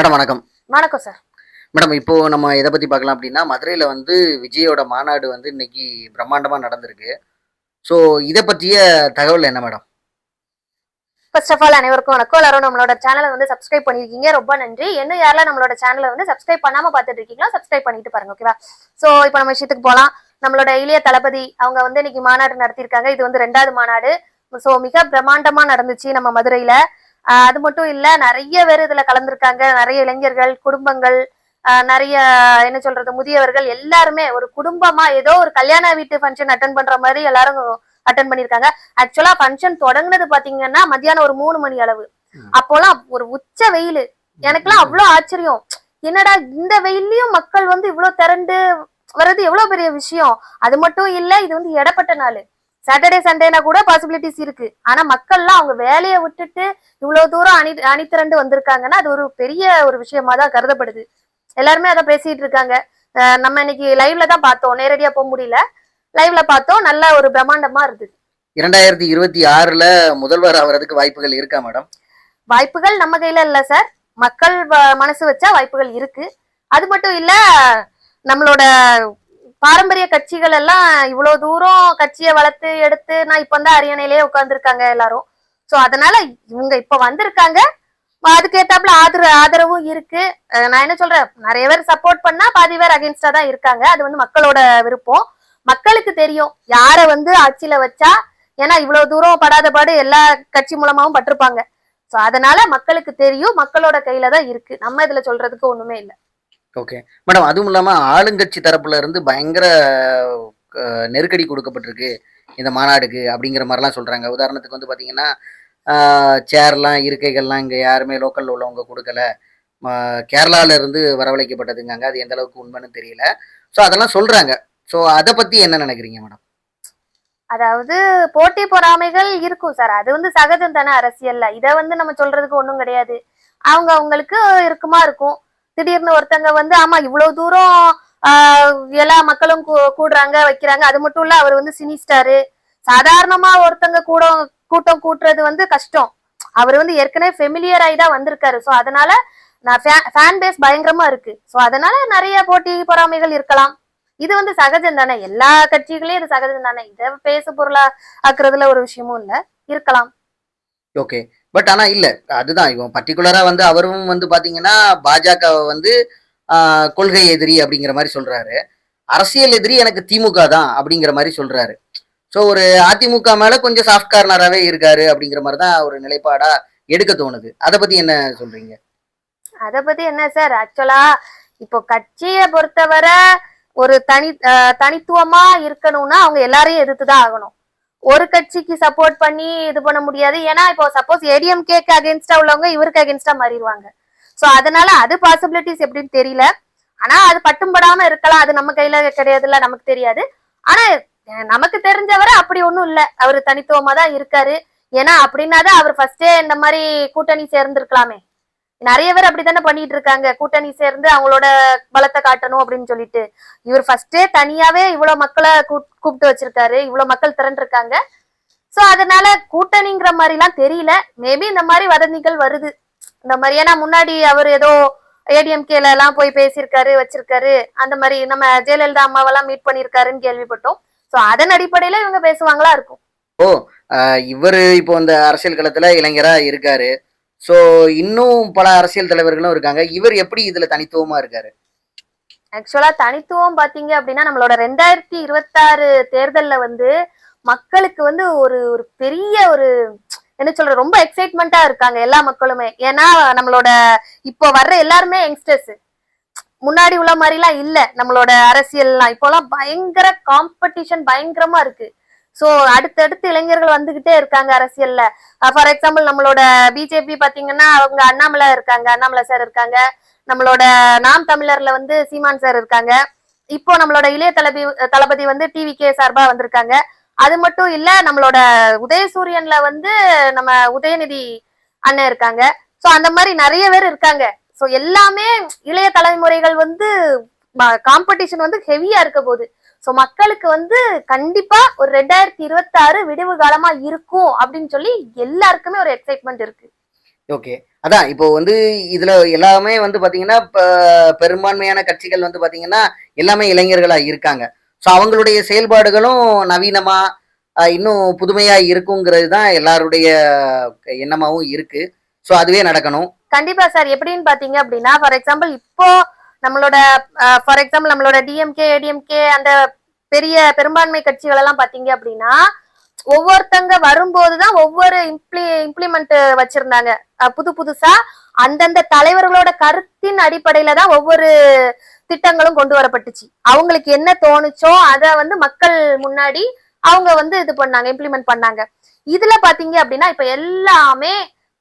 Madam வணக்கம். வணக்கம் sir. Madam இப்போ நம்ம எதை பத்தி பார்க்கலாம் அப்படின்னா மதுரையில வந்து விஜயோட மாநாடு வந்து இன்னைக்கு பிரம்மாண்டமா நடந்திருக்கு. ஸோ இதை பற்றிய தகவல் என்ன மேடம்? ஃபர்ஸ்ட் ஆஃப் ஆல் அனைவருக்கும் வணக்கம். எல்லாரும் நம்மளோட சேனலை வந்து சப்ஸ்கிரைப் பண்ணிருக்கீங்க. ரொம்ப நன்றி. இன்னும் யாரெல்லாம் நம்மளோட சேனலை வந்து சப்ஸ்கிரைப் பண்ணாம பார்த்துட்டு இருக்கீங்களோ சப்ஸ்கிரைப் பண்ணிட்டு பாருங்க ஓகேவா ஸோ இப்போ நம்ம விஷயத்துக்கு போகலாம் நம்மளோட இளைய தளபதி அவங்க வந்து இன்னைக்கு மாநாடு நடத்தியிருக்காங்க. இது வந்து ரெண்டாவது மாநாடு. ஸோ மிக பிரம்மாண்டமா நடந்துச்சு நம்ம மதுரையில. அது மட்டும் இல்ல நிறைய பேர் இதுல கலந்துருக்காங்க. நிறைய இளைஞர்கள் குடும்பங்கள் நிறைய என்ன சொல்றது முதியவர்கள் எல்லாருமே ஒரு குடும்பமா ஏதோ ஒரு கல்யாண வீட்டு ஃபங்க்ஷன் அட்டன் பண்ற மாதிரி எல்லாரும் அட்டன் பண்ணிருக்காங்க ஆக்சுவலா ஃபங்க்ஷன் தொடங்குனது பாத்தீங்கன்னா மத்தியானம் ஒரு மூணு மணி அளவு. அப்போலாம் ஒரு உச்ச வெயில். எனக்கெல்லாம் அவ்வளவு ஆச்சரியம். என்னடா இந்த வெயில்லயும் மக்கள் வந்து இவ்வளவு திரண்டு வர்றது எவ்வளவு பெரிய விஷயம்? அது மட்டும் இல்ல இது வந்து இடப்பட்ட நாள். சாட்டர்டே சண்டேனா கூட பாசிபிலிட்டிஸ் இருக்கு. ஆனா மக்கள்லாம் அவங்க வேலையை விட்டுட்டு இவ்வளவு தூரம் அணி அணிதிரண்டு வந்திருக்காங்கன்னா அது ஒரு பெரிய ஒரு விஷயமா தான் கருதப்படுது. எல்லாருமே அதை பேசிட்டு இருக்காங்க. நம்ம இன்னைக்கு லைவ்ல தான் பார்த்தோம். நேரடியா போக முடியல. லைவ்ல பார்த்தோம். நல்ல ஒரு பிரம்மாண்டமா இருந்தது. இரண்டாயிரத்தி இருபத்தி ஆறுல முதல்வர் ஆகிறதுக்கு வாய்ப்புகள் இருக்கா மேடம்? வாய்ப்புகள் நம்ம கையில இல்ல சார். மக்கள் மனசு வச்சா வாய்ப்புகள் இருக்கு. அது மட்டும் இல்ல நம்மளோட பாரம்பரிய கட்சிகள் எல்லாம் இவ்வளவு தூரம் கட்சியை வளர்த்து எடுத்து நான் இப்ப வந்து அரியணையிலேயே உட்கார்ந்துருக்காங்க எல்லாரும். சோ அதனால இவங்க இப்ப வந்திருக்காங்க. அதுக்கேத்தாப்புல ஆதரவு ஆதரவும் இருக்கு. நான் என்ன சொல்றேன்? நிறைய பேர் சப்போர்ட் பண்ணா பாதி பேர் அகேன்ஸ்டா தான் இருக்காங்க. அது வந்து மக்களோட விருப்பம். மக்களுக்கு தெரியும். யார வந்து ஆட்சியில வச்சா ஏன்னா இவ்வளவு தூரம் படாத பாடு எல்லா கட்சி மூலமாவும் பட்டிருப்பாங்க. சோ அதனால மக்களுக்கு தெரியும். மக்களோட கையில தான் இருக்கு. நம்ம இதுல சொல்றதுக்கு ஒண்ணுமே இல்ல. ஓகே மேடம் அதுவும் இல்லாமல் ஆளுங்கட்சி தரப்புல இருந்து பயங்கர நெருக்கடி கொடுக்கப்பட்டிருக்கு இந்த மாநாடுக்கு அப்படிங்கிற மாதிரிலாம் சொல்கிறாங்க உதாரணத்துக்கு வந்து பார்த்தீங்கன்னா சேர்லாம் இருக்கைகள்லாம் இங்கே யாருமே லோக்கலில் உள்ளவங்க கொடுக்கல. ம- வரவழைக்கப்பட்டதுங்காங்க அது எந்த அளவுக்கு உண்மைன்னு தெரியல. ஸோ அதெல்லாம் சொல்கிறாங்க ஸோ அதை பற்றி என்ன நினைக்கிறீங்க மேடம் அதாவது போட்டி பொறாமைகள் இருக்கும் சார் அது வந்து சகஜம் தானே அரசியல்ல. இதை வந்து நம்ம சொல்றதுக்கு ஒன்றும் கிடையாது. அவங்க அவங்களுக்கு இருக்குமா இருக்கும். திடீர்னு ஒருத்தங்க வந்து ஆமா இவ்வளவு தூரம் ஆஹ், எல்லா மக்களும் கூடுறாங்க வைக்கிறாங்க. அது மட்டும் இல்ல அவர் வந்து சினி ஸ்டாரு சாதாரணமா ஒருத்தங்க கூட கூட்டம் கூட்டுறது வந்து கஷ்டம். அவர் வந்து ஏற்கனவே ஃபெமிலியர் ஆகி தான் வந்திருக்காரு. சோ அதனால நான் ஃபேன் பேஸ் பயங்கரமா இருக்கு. சோ அதனால நிறைய போட்டி பொறாமைகள் இருக்கலாம். இது வந்து சகஜம் தானே? எல்லா கட்சிகளையும் இது சகஜம் தானே? இதை பேசு பொருளா ஆக்குறதுல ஒரு விஷயமும் இல்ல. இருக்கலாம். ஓகே பட் ஆனால் இல்லை அதுதான். இவன் பர்டிகுலராக வந்து அவரும் வந்து பார்த்தீங்கன்னா பாஜகவை வந்து கொள்கை எதிரி அப்படிங்கிற மாதிரி சொல்கிறாரு அரசியல் எதிரி எனக்கு திமுக தான் அப்படிங்கிற மாதிரி சொல்கிறாரு ஸோ ஒரு அதிமுக மேலே கொஞ்சம் சாஃப்ட் கார்னராகவே இருக்காரு அப்படிங்கிற மாதிரி தான் ஒரு நிலைப்பாடாக எடுக்க தோணுது. அதை பற்றி என்ன சொல்கிறீங்க அதை பற்றி என்ன சார்? ஆக்சுவலாக இப்போ கட்சியை பொறுத்தவரை ஒரு தனி தனித்துவமாக தனித்துவமா இருக்கணும்னா அவங்க எல்லாரையும் எதிர்த்து தான் ஆகணும். ஒரு கட்சிக்கு சப்போர்ட் பண்ணி இது பண்ண முடியாது. ஏன்னா இப்போ சப்போஸ் ஏடிஎம்கேக்கு அகேன்ஸ்டா உள்ளவங்க இவருக்கு அகேன்ஸ்டா மாறிடுவாங்க. சோ அதனால அது பாசிபிலிட்டிஸ் எப்படின்னு தெரியல. ஆனா அது பட்டும் படாம இருக்கலாம். அது நம்ம கையில கிடையாதுல்ல நமக்கு தெரியாது. ஆனா நமக்கு தெரிஞ்சவரை அப்படி ஒண்ணும் இல்ல. அவர் தனித்துவமா தான் இருக்காரு. ஏன்னா அப்படின்னா தான் அவர் ஃபர்ஸ்டே இந்த மாதிரி கூட்டணி சேர்ந்திருக்கலாமே. நிறைய பேர் அப்படித்தானே பண்ணிட்டு இருக்காங்க கூட்டணி சேர்ந்து அவங்களோட பலத்தை காட்டணும் அப்படின்னு சொல்லிட்டு. இவர் ஃபர்ஸ்டே தனியாவே இவ்வளவு மக்களை கூப்பிட்டு வச்சிருக்காரு. இவ்வளவு மக்கள் திரண்டு இருக்காங்க சோ அதனால கூட்டணிங்கிற மாதிரி எல்லாம் தெரியல. மேபி இந்த மாதிரி வதந்திகள் வருது. இந்த மாதிரி ஏன்னா முன்னாடி அவர் ஏதோ ஏடிஎம்கேல எல்லாம் போய் பேசியிருக்காரு வச்சிருக்காரு. அந்த மாதிரி நம்ம ஜெயலலிதா அம்மாவெல்லாம் மீட் பண்ணியிருக்காருன்னு கேள்விப்பட்டோம். சோ அதன் அடிப்படையில இவங்க பேசுவாங்களா இருக்கும். ஆஹ், இவரு இப்போ இந்த அரசியல் களத்துல இளைஞரா இருக்காரு. ஸோ இன்னும் பல அரசியல் தலைவர்களும் இருக்காங்க. இவர் எப்படி இதுல தனித்துவமா இருக்காரு? ஆக்சுவலா தனித்துவம் பாத்தீங்க அப்படின்னா நம்மளோட ரெண்டாயிரத்தி இருபத்தாறு தேர்தல்ல வந்து மக்களுக்கு வந்து ஒரு ஒரு பெரிய ஒரு என்ன சொல்ற ரொம்ப எக்ஸைட்மெண்டா இருக்காங்க எல்லா மக்களுமே. ஏன்னா நம்மளோட இப்போ வர்ற எல்லாருமே யங்ஸ்டர்ஸ் முன்னாடி உள்ள மாதிரிலாம் இல்ல நம்மளோட அரசியல்லாம். இப்போலாம் பயங்கர காம்படிஷன் பயங்கரமா இருக்கு. சோ அடுத்தடுத்து இளைஞர்கள் வந்துகிட்டே இருக்காங்க அரசியல்ல. Uh, ஃபார் எக்ஸாம்பிள் நம்மளோட பிஜேபி பாத்தீங்கன்னா அவங்க அண்ணாமலை இருக்காங்க. அண்ணாமலை சார் இருக்காங்க. நம்மளோட நாம் தமிழர்ல வந்து சீமான் சார் இருக்காங்க. இப்போ நம்மளோட இளைய தளபதி தளபதி வந்து டிவி கே சார்பா வந்திருக்காங்க. அது மட்டும் இல்ல நம்மளோட உதயசூரியன்ல வந்து நம்ம உதயநிதி அண்ணன் இருக்காங்க. சோ அந்த மாதிரி நிறைய பேர் இருக்காங்க. சோ எல்லாமே இளைய தலைமுறைகள் வந்து காம்படிஷன் வந்து ஹெவியா இருக்க போகுது. சோ மக்களுக்கு வந்து கண்டிப்பா ஒரு ரெண்டாயிரத்தி இருபத்தி ஆறு விடிவு காலமா இருக்கும் அப்படின்னு சொல்லி எல்லாருக்குமே ஒரு எக்ஸைட்மெண்ட் இருக்கு. ஓகே அதான் இப்போ வந்து இதுல எல்லாமே வந்து பாத்தீங்கன்னா பெரும்பான்மையான கட்சிகள் வந்து பாத்தீங்கன்னா எல்லாமே இளைஞர்களா இருக்காங்க. ஸோ அவங்களுடைய செயல்பாடுகளும் நவீனமா இன்னும் புதுமையா இருக்குங்கிறது தான் எல்லாருடைய எண்ணமாவும் இருக்கு. ஸோ அதுவே நடக்கணும். கண்டிப்பா சார். எப்படின்னு பாத்தீங்க அப்படின்னா ஃபார் எக்ஸாம்பிள் இப்போ நம்மளோட ஃபார் எக்ஸாம்பிள் நம்மளோட டிஎம்கே ஏடிஎம்கே அந்த பெரிய பெரும்பான்மை கட்சிகள் எல்லாம் பாத்தீங்க அப்படின்னா ஒவ்வொருத்தங்க வரும்போதுதான் ஒவ்வொரு இம்ப்ளி இம்ப்ளிமெண்ட் வச்சிருந்தாங்க. புது புதுசா அந்தந்த தலைவர்களோட கருத்தின் அடிப்படையில தான் ஒவ்வொரு திட்டங்களும் கொண்டு வரப்பட்டுச்சு. அவங்களுக்கு என்ன தோணுச்சோ அதை வந்து மக்கள் முன்னாடி அவங்க வந்து இது பண்ணாங்க இம்ப்ளிமெண்ட் பண்ணாங்க. இதுல பாத்தீங்க அப்படின்னா இப்ப எல்லாமே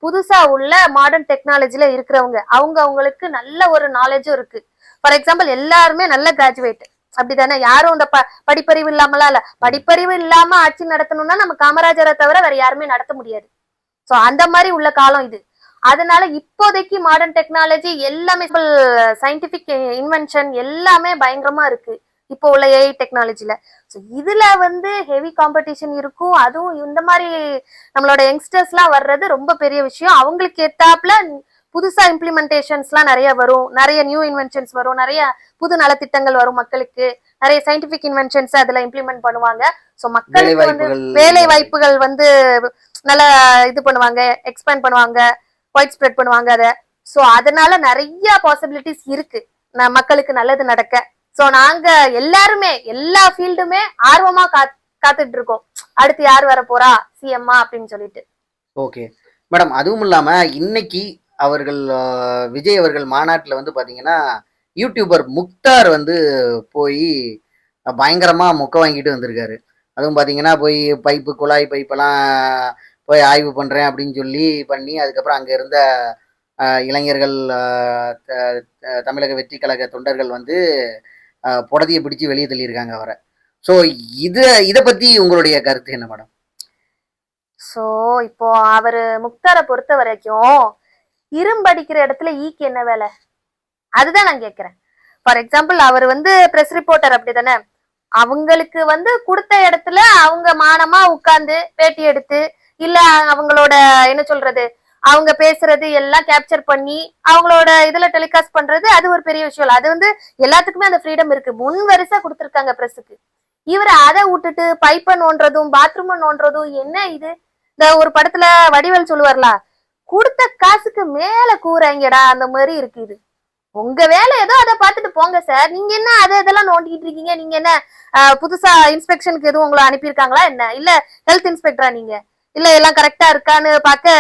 புதுசா உள்ள மாடர்ன் டெக்னாலஜில இருக்கிறவங்க. அவங்க அவங்களுக்கு நல்ல ஒரு நாலேஜும் இருக்கு. ஃபார் எக்ஸாம்பிள் எல்லாருமே நல்ல கிராஜுவேட் அப்படிதானே யாரும் இந்த ப படிப்பறிவு இல்லாமலாம் இல்ல. படிப்பறிவு இல்லாம ஆட்சி நடத்தணும்னா நம்ம காமராஜரை தவிர வேற யாருமே நடத்த முடியாது. ஸோ அந்த மாதிரி உள்ள காலம் இது. அதனால இப்போதைக்கு மாடர்ன் டெக்னாலஜி எல்லாமே சயின்டிபிக் இன்வென்ஷன் எல்லாமே பயங்கரமா இருக்கு. இப்போ உள்ள ஏஐ டெக்னாலஜில ஸோ இதுல வந்து ஹெவி காம்படிஷன் இருக்கும். அதுவும் இந்த மாதிரி நம்மளோட யங்ஸ்டர்ஸ்லாம் வர்றது ரொம்ப பெரிய விஷயம். அவங்களுக்கு ஏத்தாப்புல புதுசா இம்ப்ளிமெண்டேஷன்ஸ்லாம் நிறைய வரும். நிறைய நியூ இன்வென்ஷன்ஸ் வரும். நிறைய புது நலத்திட்டங்கள் வரும் மக்களுக்கு. நிறைய சயின்டிபிக் இன்வென்ஷன்ஸ் அதுல இம்ப்ளிமெண்ட் பண்ணுவாங்க. ஸோ மக்களுக்கு வந்து வேலை வாய்ப்புகள் வந்து நல்லா இது பண்ணுவாங்க எக்ஸ்பேண்ட் பண்ணுவாங்க ஒயிட் ஸ்ப்ரெட் பண்ணுவாங்க அதை. ஸோ அதனால நிறைய பாசிபிலிட்டிஸ் இருக்கு. மக்களுக்கு நல்லது நடக்க. ஸோ நாங்க எல்லாருமே எல்லா ஃபீல்டுமே ஆர்வமா காத் காத்துட்டு இருக்கோம் அடுத்து யார் வர போறா சிஎம்மா அப்படின்னு சொல்லிட்டு. ஓகே மேடம் அதுவும் இல்லாம இன்னைக்கு அவர்கள் விஜய் அவர்கள் மாநாட்டில் வந்து பார்த்தீங்கன்னா யூடியூபர் முக்தார் வந்து போய் பயங்கரமாக முக்க வாங்கிட்டு வந்திருக்காரு. அதுவும் பார்த்தீங்கன்னா போய் பைப்பு குழாய் பைப்பெல்லாம் போய் ஆய்வு பண்ணுறேன் அப்படின்னு சொல்லி பண்ணி அதுக்கப்புறம் அங்கே இருந்த இளைஞர்கள் தமிழக வெற்றி கழக தொண்டர்கள் வந்து புடதையை புடதியை பிடிச்சு வெளியே தள்ளியிருக்காங்க அவரை. ஸோ இது இதை பற்றி உங்களுடைய கருத்து என்ன மேடம்? ஸோ இப்போ அவர் முக்தாரை பொறுத்த வரைக்கும் இரும்பு அடிக்கிற இடத்துல ஈக்கு என்ன வேலை? அதுதான் நான் கேட்கிறேன் ஃபார் எக்ஸாம்பிள் அவர் வந்து பிரஸ் ரிப்போர்ட்டர் அப்படிதானே அவங்களுக்கு வந்து கொடுத்த இடத்துல அவங்க மானமா உட்கார்ந்து பேட்டி எடுத்து இல்ல அவங்களோட என்ன சொல்றது அவங்க பேசுறது எல்லாம் கேப்சர் பண்ணி அவங்களோட இதுல டெலிகாஸ்ட் பண்றது அது ஒரு பெரிய விஷயம் அது வந்து எல்லாத்துக்குமே அந்த ஃப்ரீடம் இருக்கு. முன் வரிசை கொடுத்துருக்காங்க பிரஸுக்கு இவர் அதை விட்டுட்டு பைப்பை நோன்றதும் பாத்ரூமை நோன்றதும் என்ன இது? இந்த ஒரு படத்துல வடிவல் சொல்லுவார்ல கொடுத்த காசுக்கு மேல கூறாங்கடா அந்த மாதிரி இருக்குது. உங்க வேலை ஏதோ அதை பார்த்துட்டு போங்க சார் நீங்க என்ன அதை இதெல்லாம் நோண்டிக்கிட்டு இருக்கீங்க? நீங்க என்ன புதுசா இன்ஸ்பெக்ஷனுக்கு எதுவும் உங்களை அனுப்பியிருக்காங்களா? என்ன? இல்ல ஹெல்த் இன்ஸ்பெக்டரா நீங்க? இல்ல எல்லாம் கரெக்டா இருக்கான்னு பார்க்க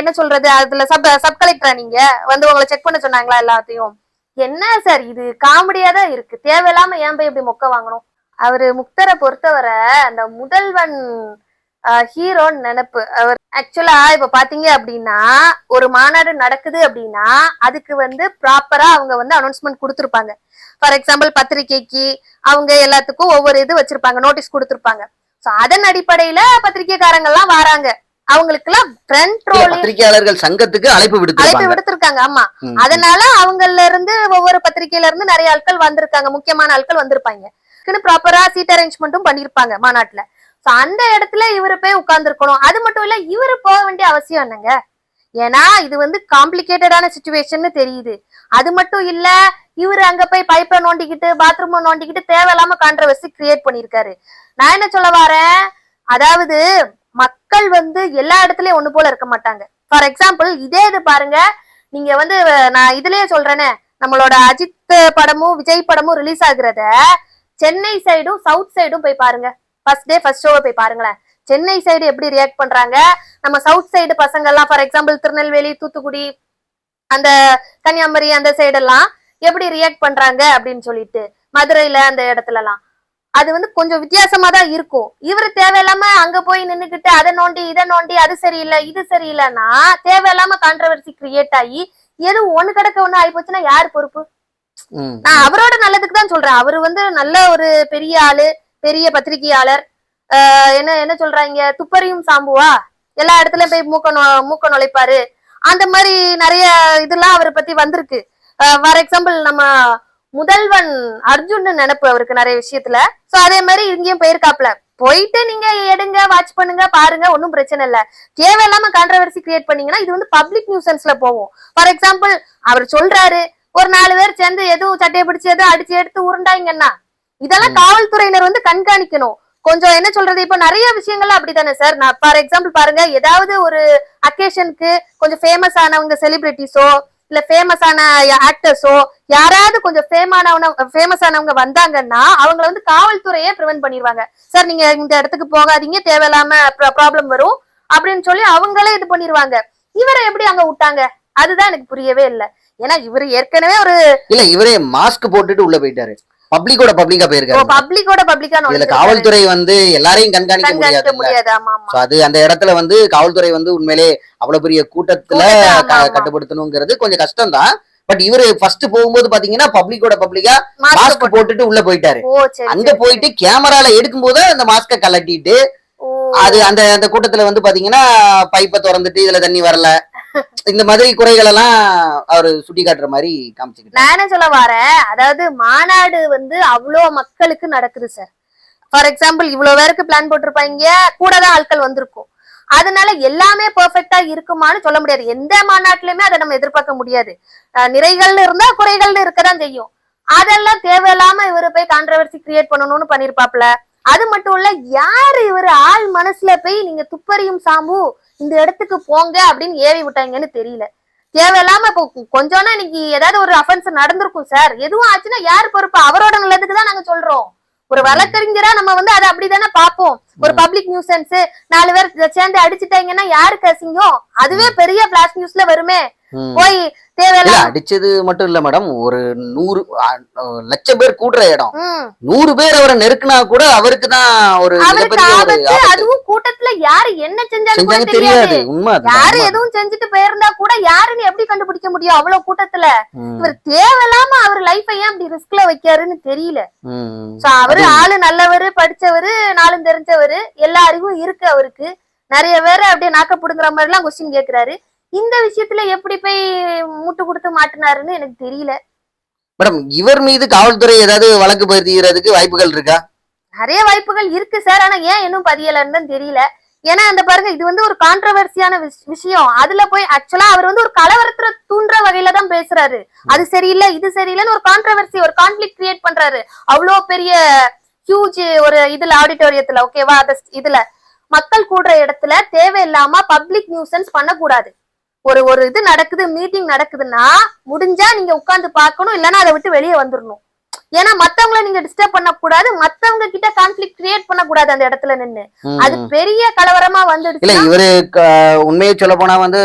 என்ன சொல்றது அதுல சப் சப் கலெக்டரா நீங்க? வந்து உங்களை செக் பண்ண சொன்னாங்களா எல்லாத்தையும்? என்ன சார் இது காமெடியா தான் இருக்கு. தேவையில்லாம ஏன் போய் இப்படி மொக்க வாங்கணும்? அவரு முக்தரை பொறுத்தவரை அந்த முதல்வன் ஹீரோன்னு நினைப்பு. அவர் ஆக்சுவலா இப்ப பாத்தீங்க அப்படின்னா ஒரு மாநாடு நடக்குது அப்படின்னா அதுக்கு வந்து ப்ராப்பரா அவங்க வந்து அனௌன்ஸ்மெண்ட் கொடுத்துருப்பாங்க. ஃபார் எக்ஸாம்பிள் பத்திரிக்கைக்கு அவங்க எல்லாத்துக்கும் ஒவ்வொரு இது வச்சிருப்பாங்க நோட்டீஸ் கொடுத்துருப்பாங்க. சோ அதன் அடிப்படையில பத்திரிக்கைக்காரங்க எல்லாம் வராங்க. அவங்களுக்கு எல்லாம் ஃப்ரண்ட் ரோல் பத்திரிகையாளர்கள் சங்கத்துக்கு அழைப்பு அழைப்பு விடுத்திருப்பாங்க விடுத்திருக்காங்க ஆமா. அதனால அவங்கள்ல இருந்து ஒவ்வொரு பத்திரிக்கையில இருந்து நிறைய ஆட்கள் வந்திருக்காங்க. முக்கியமான ஆட்கள் வந்திருப்பாங்க. ப்ராப்பரா சீட் அரேஞ்ச்மெண்ட்டும் பண்ணிருப்பாங்க மாநாட்டுல. அந்த இடத்துல இவரு போய் உட்கார்ந்துருக்கணும். அது மட்டும் இல்ல இவரு போக வேண்டிய அவசியம் என்னங்க? ஏன்னா இது வந்து காம்ப்ளிகேட்டடான சுச்சுவேஷன் தெரியுது. அது மட்டும் இல்ல இவரு அங்க போய் பைப்பை நோண்டிக்கிட்டு பாத்ரூம் நோண்டிக்கிட்டு தேவையில்லாம கான்ட்ரவர்சி கிரியேட் பண்ணிருக்காரு நான் என்ன சொல்ல வரேன்? அதாவது மக்கள் வந்து எல்லா இடத்துலயும் ஒண்ணு போல இருக்க மாட்டாங்க. ஃபார் எக்ஸாம்பிள் இதே இது பாருங்க. நீங்க வந்து நான் இதுலயே சொல்றேனே. நம்மளோட அஜித் படமும் விஜய் படமும் ரிலீஸ் ஆகுறத சென்னை சைடும் சவுத் சைடும் போய் பாருங்க. ஃபர்ஸ்ட் டே ஃபர்ஸ்ட் ஷோவை போய் பாருங்களேன். சென்னை சைடு எப்படி ரியாக்ட் பண்றாங்க? நம்ம சவுத் சைடு பசங்க எல்லாம் ஃபார் எக்ஸாம்பிள் திருநெல்வேலி தூத்துக்குடி அந்த கன்னியாகுமரி அந்த சைடு எல்லாம் எப்படி ரியாக்ட் பண்றாங்க அப்படின்னு சொல்லிட்டு மதுரையில அந்த இடத்துல எல்லாம் அது வந்து கொஞ்சம் வித்தியாசமா தான் இருக்கும். இவரு தேவையில்லாம அங்க போய் நின்னுக்கிட்டு அதை நோண்டி இதை நோண்டி அது சரியில்லை இது சரியில்லைன்னா தேவையில்லாம கான்ட்ரவர்சி கிரியேட் ஆகி எது ஒண்ணு கிடக்க ஒண்ணு ஆகி போச்சுன்னா யார் பொறுப்பு. நான் அவரோட நல்லதுக்கு தான் சொல்றேன். அவரு வந்து நல்ல ஒரு பெரிய ஆளு. பெரிய பத்திரிகையாளர் என்ன என்ன சொல்றாங்க? துப்பறியும் சாம்புவா? எல்லா இடத்துலயும் போய் மூக்க நொ- மூக்க நுழைப்பாரு. அந்த மாதிரி நிறைய இதெல்லாம் அவரை பத்தி வந்திருக்கு. ஃபார் எக்ஸாம்பிள் நம்ம முதல்வன் அர்ஜுன் நினைப்பு அவருக்கு நிறைய விஷயத்துல. சோ அதே மாதிரி இங்கேயும் போயிருக்காப்ல போயிட்டு நீங்க எடுங்க வாட்ச் பண்ணுங்க பாருங்க ஒன்றும் பிரச்சனை இல்ல. தேவையில்லாம கான்ட்ரவர்சி கிரியேட் பண்ணீங்கன்னா இது வந்து பப்ளிக் நியூசன்ஸ்ல போவோம் ஃபார் எக்ஸாம்பிள் அவர் சொல்றாரு ஒரு நாலு பேர் சேர்ந்து எதுவும் சட்டையை பிடிச்சி எதுவும் அடிச்சு எடுத்து உருண்டாங்கன்னா இதெல்லாம் காவல்துறையினர் வந்து கண்காணிக்கணும். கொஞ்சம் என்ன சொல்றது இப்ப நிறைய விஷயங்கள்ல அப்படித்தானே சார்? நான் ஃபார் எக்ஸாம்பிள் பாருங்க ஏதாவது ஒரு அக்கேஷனுக்கு கொஞ்சம் ஃபேமஸ் ஆனவங்க செலிபிரிட்டிஸோ இல்ல ஃபேமஸ் ஆன ஆக்டர்ஸோ யாராவது கொஞ்சம் ஃபேமானவங்க ஃபேமஸ் ஆனவங்க வந்தாங்கன்னா அவங்கள வந்து காவல்துறையே ப்ரிவென்ட் பண்ணிடுவாங்க சார் நீங்க இந்த இடத்துக்கு போகாதீங்க தேவையில்லாம ப்ராப்ளம் வரும் அப்படின்னு சொல்லி அவங்களே இது பண்ணிடுவாங்க இவரை எப்படி அங்க விட்டாங்க? அதுதான் எனக்கு புரியவே இல்லை. ஏன்னா இவர் ஏற்கனவே ஒரு இல்ல இவரே மாஸ்க் போட்டுட்டு உள்ள போயிட்டாரு. பப்ளிக்கோட பப்ளிக்கா போயிருக்காரு. பப்ளிக்கோட பப்ளிக்கா இதுல காவல்துறை வந்து எல்லாரையும் கண்காணிக்க முடியாது அது அந்த இடத்துல வந்து காவல்துறை வந்து உண்மையிலே அவ்வளவு பெரிய கூட்டத்துல. கட்டுப்படுத்தணுங்கிறது கொஞ்சம் கஷ்டம் தான் பட் இவரு ஃபர்ஸ்ட் போகும்போது பாத்தீங்கன்னா பப்ளிக்கோட பப்ளிக்கா மாஸ்க் மாஸ்க் போட்டு. போட்டுட்டு உள்ள போயிட்டாரு. அங்க போயிட்டு கேமரால எடுக்கும்போது அந்த மாஸ்க கலட்டிட்டு அது அந்த அந்த கூட்டத்துல வந்து பாத்தீங்கன்னா பைப்பை திறந்துட்டு இதுல தண்ணி வரல. இந்த மாதிரி குறைகள் எல்லாம் அவரு சுட்டி காட்டுற மாதிரி காமிச்சுக்கிட்டாரு நான் என்ன சொல்ல வரேன்? அதாவது மாநாடு வந்து அவ்வளோ மக்களுக்கு நடக்குது சார் ஃபார் எக்ஸாம்பிள் இவ்வளவு பேருக்கு பிளான் போட்டிருப்பாங்க. கூட தான் ஆட்கள் வந்திருக்கும். அதனால எல்லாமே பெர்ஃபெக்ட்டா இருக்குமான்னு சொல்ல முடியாது. எந்த மாநாட்டிலுமே அதை நம்ம எதிர்பார்க்க முடியாது. நிறைகள்னு இருந்தா குறைகள்னு இருக்கதான் செய்யும். அதெல்லாம் தேவையில்லாம இவரு போய் கான்ட்ரவர்சி கிரியேட் பண்ணணும்னு பண்ணிருப்பாப்ல அது மட்டும் இல்ல யாரு இவரு ஆள் மனசுல போய் நீங்க துப்பறியும் சாம்பு இந்த இடத்துக்கு போங்க அப்படின்னு ஏவி விட்டாங்கன்னு தெரியல. தேவையில்லாம இப்போ கொஞ்சம்னா இன்னைக்கு ஏதாவது ஒரு அஃபென்ஸ் நடந்திருக்கும் சார். எதுவும் ஆச்சுன்னா யார் பொறுப்பு? அவரோட நல்லதுக்கு தான் நாங்க சொல்றோம். ஒரு வழக்கறிஞரா நம்ம வந்து அதை அப்படிதானே பார்ப்போம். ஒரு பப்ளிக் நியூசன்ஸ் நாலு பேர் சேர்ந்து அடிச்சுட்டாங்கன்னா யாருக்கு அசிங்கம் அதுவே பெரிய பிளாஷ் நியூஸ்ல வருமே. போய் இல்ல தேவையில்லாம அடிச்சது மட்டும் இல்ல மேடம் ஒரு நூறு லட்சம் பேர் கூடுற இடம். நூறு பேர் அவரை நெருக்குனா கூட அவருக்கு தான் ஒரு அதுவும் கூட்டத்துல யாரு என்ன செஞ்சாலும் கூட தெரியாது. யாரு. எதுவும் செஞ்சுட்டு போயிருந்தா கூட யாருன்னு எப்படி கண்டுபிடிக்க முடியும் அவ்வளவு கூட்டத்துல? இவர் தேவையில்லாம அவர் லைஃபை ஏன் இப்படி ரிஸ்க்ல வைக்காருன்னு தெரியல. சோ அவரு ஆளு நல்லவரு படிச்சவரு நாளும் தெரிஞ்சவரு எல்லா அறிவும் இருக்கு அவருக்கு. நிறைய பேரை அப்படியே நாக்க புடுங்குற மாதிரி எல்லாம் கொஸ்டின் கேக்குறாரு. இந்த விஷயத்துல எப்படி போய் முட்டு கொடுத்து மாட்டினாருன்னு எனக்கு தெரியல. மேடம் இவர் மீது காவல்துறை ஏதாவது வழக்கு பதிகிறதுக்கு வாய்ப்புகள் இருக்கா? நிறைய வாய்ப்புகள் இருக்கு சார் ஆனா ஏன் இன்னும் பதியலன்னு தான் தெரியல. ஏன்னா அந்த பாருங்க இது வந்து ஒரு கான்ட்ரவர்சியான விஷயம். அதுல போய் ஆக்சுவலா அவர் வந்து ஒரு கலவரத்துல தூண்டுற வகையில தான் பேசுறாரு. அது சரியில்லை இது சரியில்லைன்னு ஒரு கான்ட்ரவர்சி ஒரு கான்ஃபிளிக் கிரியேட் பண்றாரு. அவ்வளோ பெரிய ஹியூஜ் ஒரு இதுல ஆடிட்டோரியத்துல ஓகேவா அத இதுல. மக்கள் கூடுற இடத்துல தேவையில்லாம பப்ளிக் நியூசன்ஸ் பண்ணக்கூடாது. ஒரு ஒரு இது நடக்குது மீட்டிங் நடக்குதுன்னா முடிஞ்சா நீங்க உட்காந்து பார்க்கணும் இல்லைன்னா அதை விட்டு வெளியே வந்துடணும் ஏன்னா மத்தவங்கள நீங்க டிஸ்டர்ப் பண்ணக்கூடாது மத்தவங்க கிட்ட கான்ஃபிளிக் கிரியேட் பண்ணக்கூடாது அந்த இடத்துல நின்னு. அது பெரிய கலவரமா இல்ல வந்துடுச்சு இவரு க- உண்மையை சொல்ல போனா வந்து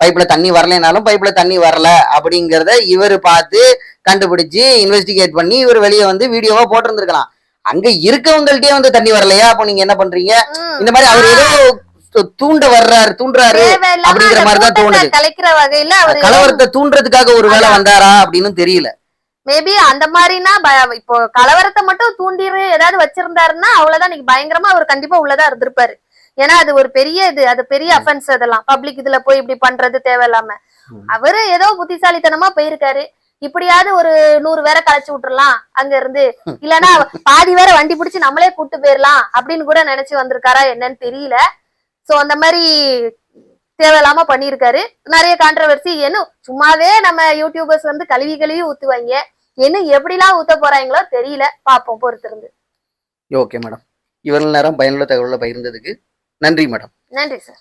பைப்ல தண்ணி வரலைனாலும் பைப்ல தண்ணி வரல அப்படிங்கறத இவரு பார்த்து கண்டுபிடிச்சு இன்வெஸ்டிகேட் பண்ணி இவர் வெளியே வந்து வீடியோவா போட்டிருந்திருக்கலாம். அங்க இருக்கவங்கள்ட்டயே வந்து தண்ணி வரலையா? அப்போ நீங்க என்ன பண்றீங்க? இந்த மாதிரி அவர் ஏதோ தூண்ட வர்றாரு தூண்டுறாரு அப்படிங்கிற மாதிரி தான் தோணுது. கலைக்கிற வகையில அவர் கலவரத்தை தூண்டுறதுக்காக ஒரு வேலை வந்தாரா அப்படின்னு தெரியல. மேபி அந்த மாதிரினா இப்போ கலவரத்தை மட்டும் தூண்டிரு ஏதாவது வச்சிருந்தாருன்னா அவ்வளவுதான். இன்னைக்கு பயங்கரமா அவர் கண்டிப்பா உள்ளதா இருந்திருப்பாரு. ஏன்னா அது ஒரு பெரிய இது அது பெரிய அஃபென்ஸ் அதெல்லாம். பப்ளிக் இதுல போய் இப்படி பண்றது தேவையில்லாம. அவரு ஏதோ புத்திசாலித்தனமா போயிருக்காரு. இப்படியாவது ஒரு நூறு பேரை கலைச்சு விட்டுறலாம் அங்க இருந்து இல்லனா பாதி வேற வண்டி பிடிச்சு நம்மளே கூட்டு போயிடலாம் அப்படின்னு கூட நினைச்சு வந்திருக்காரா என்னன்னு தெரியல. சோ அந்த மாதிரி தேவையில்லாம பண்ணியிருக்காரு. நிறைய கான்ட்ரவர்சி என்ன சும்மாவே நம்ம யூடியூபர்ஸ் வந்து கழுவி கழுவி ஊத்துவாங்க. இன்னும் எப்படிலாம் ஊத்த போறாங்களோ தெரியல. பாப்போம் பொறுத்திருந்து. ஓகே மேடம் இவ்வளவு நேரம் பயனுள்ள தகவலை பகிர்ந்ததுக்கு நன்றி மேடம் நன்றி சார்